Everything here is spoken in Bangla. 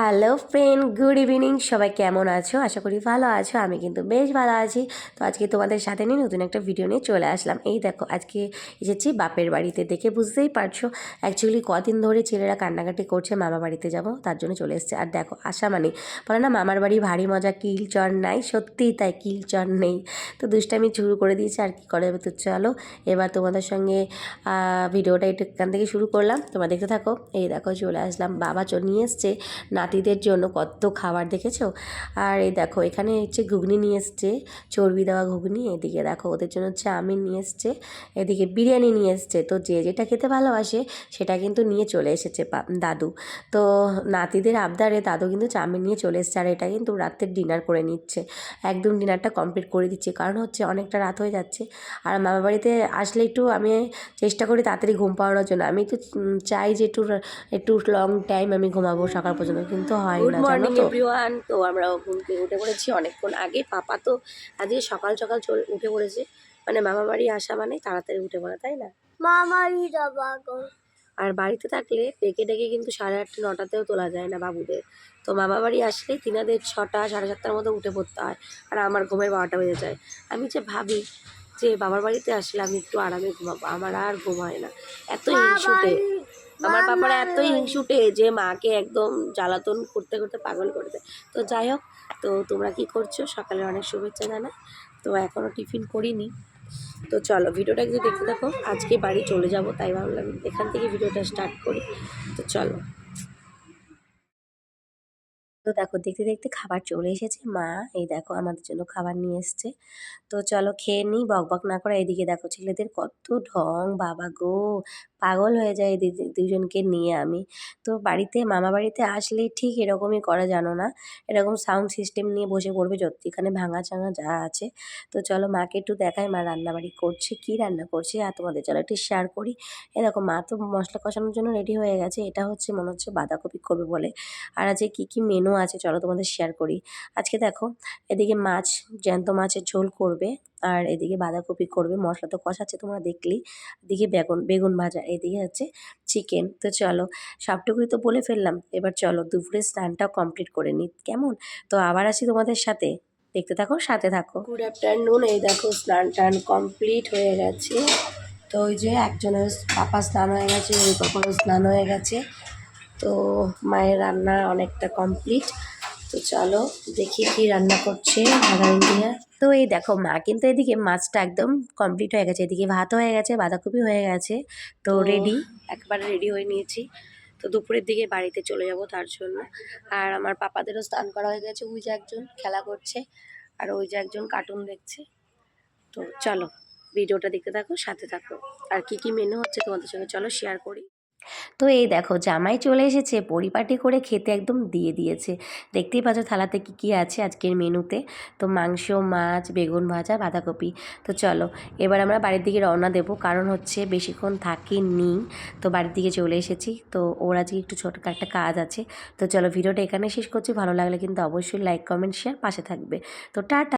Hello friend, good evening. সবাই কেমন আছো? আশা করি ভালো আছো, আমি কিন্তু বেশ ভালো আছি। তো আজকে তোমাদের সাথে নিয়ে নতুন একটা ভিডিও নিয়ে চলে আসলাম। এই দেখো, আজকে এসেছি বাপের বাড়িতে দেখে বুঝতেই পারছ। অ্যাকচুয়ালি কদিন ধরে ছেলেরা কান্নাকাটি করছে, মামা বাড়িতে যাব, তার জন্য চলে এসছে। আর দেখো, আশা মানে বলে না, মামার বাড়ি ভারী মজা, কিল চর নাই সত্যিই তাই কিল চর নেই। তো দুষ্টামি শুরু করে দিয়েছে, আর কি করে তো চলো, এবার তোমাদের সঙ্গে ভিডিওটা একটু এখান থেকে শুরু করলাম। তোমরা দেখতে থাকো। এই দেখো, চলে আসলাম, বাবা নিয়ে এসছে। নাতিদের জন্য কত খাবার দেখেছ? আর এই দেখো, এখানে হচ্ছে ঘুগনি নিয়ে এসছে, চর্বি দেওয়া ঘুগনি। এদিকে দেখো, ওদের জন্য হচ্ছে চাউমিন নিয়ে এসছে, এদিকে বিরিয়ানি নিয়ে এসছে। তো যে যেটা খেতে ভালোবাসে, সেটা কিন্তু নিয়ে চলে এসেছে দাদু। তো নাতিদের আবদারে দাদু কিন্তু চাউমিন নিয়ে চলে এসছে, আর এটা কিন্তু রাতের ডিনার করে নিচ্ছে। একদম ডিনারটা কমপ্লিট করে দিচ্ছে, কারণ হচ্ছে অনেকটা রাত হয়ে যাচ্ছে। আর মামা বাড়িতে আসলে একটু আমি চেষ্টা করি তাড়াতাড়ি ঘুম পাড়ানোর জন্য। আমি তো চাই যে একটু একটু লং টাইম আমি ঘুমাবো সকাল পর্যন্ত। কিন্তু হয় গুড না জানো মর্নিং তো? এভরিওয়ান তো আমরা ঘুম থেকে উঠে পড়েছি অনেকক্ষণ আগে। পাপা তো আজকে সকাল সকাল চলে উঠে পড়েছে। মানে মামা বাড়ি আসা মানে তাড়াতাড়ি উঠে পড়া তাই না? মামারই যাবা গো আর বাড়িতে থাকলে ডেকে ডেকে কিন্তু সাড়ে আটটা নটাতেও তোলা যায় না বাবুদের। তো মামা বাড়ি আসলে তিনাদের ছটা সাড়ে সাতটার মতো উঠে পড়তে হয়। আর আমার ঘুমের বারোটা বেজে যায়। আমি যে ভাবি যে বাবার বাড়িতে আসলে আমি একটু আরামে ঘুমাবো আমার আর ঘুম হয় না। এত হিংসুটে আমার বাবার এত হিংসুটে যে মাকে একদম জ্বালাতন করতে করতে পাগল করে দেয় তো যাই হোক তো তোমরা কি করছ? সকালে অনেক শুভেচ্ছা জানা তো এখনও টিফিন করিনি। তো চলো ভিডিওটা একটু দেখতে দেখো আজকে বাড়ি চলে যাব তাই ভাবলাম এখান থেকে ভিডিওটা স্টার্ট করি। তো চলো। তো দেখো, দেখতে দেখতে খাবার চলে এসেছে। মা, এই দেখো, আমাদের জন্য খাবার নিয়ে এসছে। তো চলো খেয়ে নিই, বক বক না করে। এদিকে দেখো, ছেলেদের কত ঢং, বাবা গো! পাগল হয়ে যায় দুজনকে নিয়ে আমি। তো বাড়িতে, মামা বাড়িতে আসলে ঠিক এরকমই করা জানো না? এরকম সাউন্ড সিস্টেম নিয়ে বসে পড়বে যত এখানে ভাঙা চাঙা যা আছে। তো চলো মাকে একটু দেখাই, মা রান্নাবাড়ি করছে, কি রান্না করছে, আর তোমাদের চলো একটু শেয়ার করি। এরকম মা তো মশলা কষানোর জন্য রেডি হয়ে গেছে। এটা হচ্ছে, মনে হচ্ছে বাঁধাকপি করবে বলে। আর আজকে কী কী মেনু আছে, চলো তোমাদের শেয়ার করি। আজকে দেখো, এদিকে মাছ, জ্যান্ত মাছের ঝোল করবে, আর এদিকে বাঁধাকপি করবে, মশলা তো কষাচ্ছে তোমরা দেখলি এদিকে বেগুন বেগুন ভাজা, এদিকে হচ্ছে চিকেন তো চলো, সবটুকুই তো বলে ফেললাম, এবার চলো দুপুরে স্নানটাও কমপ্লিট করে নিই, কেমন? তো আবার আসি তোমাদের সাথে, দেখতে থাকো, সাথে থাকো। গুড আফটারনুন এই দেখো স্নান টান কমপ্লিট হয়ে গেছে। তো ওই যে একজনের পাপা স্নান হয়ে গেছে, ওই পাপারও স্নান হয়ে গেছে। তো মায়ের রান্না অনেকটা কমপ্লিট তো চলো দেখি কি রান্না করছে ভাড়া ইন্ডিয়া। তো এই দেখো মা কিন্তু এদিকে মাছটা একদম কমপ্লিট হয়ে গেছে। এদিকে ভাত হয়ে গেছে বাঁধাকপি হয়ে গেছে। তো তো- রেডি একবারে রেডি হয়ে নিয়েছি। তো দুপুরের দিকে বাড়িতে চলে যাব তার জন্য। আর আমার পাপাদেরও স্নান করা হয়ে গেছে ওই যে একজন খেলা করছে আর ওই যে একজন কার্টুন দেখছে। তো চলো ভিডিওটা দেখতে থাকো সাথে থাকো। আর কি কি মেনু হচ্ছে তোমাদের সঙ্গে চলো শেয়ার করি। তো এই দেখো, জামাই চলে এসেছে, পরিপাটি করে খেতে একদম দিয়ে দিয়েছে। দেখতেই পাচ্ছ থালাতে কী কী আছে আজকের মেনুতে। তো মাংস, মাছ, বেগুন ভাজা, বাঁধাকপি। তো চলো, এবার আমরা বাড়ির দিকে রওনা দেবো। কারণ হচ্ছে বেশিক্ষণ থাকিনি। তো বাড়ির দিকে চলে এসেছি। তো ওর আজকে একটু ছোটো একটা কাজ আছে। তো চলো, ভিডিওটা এখানে শেষ করছি। ভালো লাগলে কিন্তু অবশ্যই লাইক কমেন্ট শেয়ার পাশে থাকবে। তো টাটা!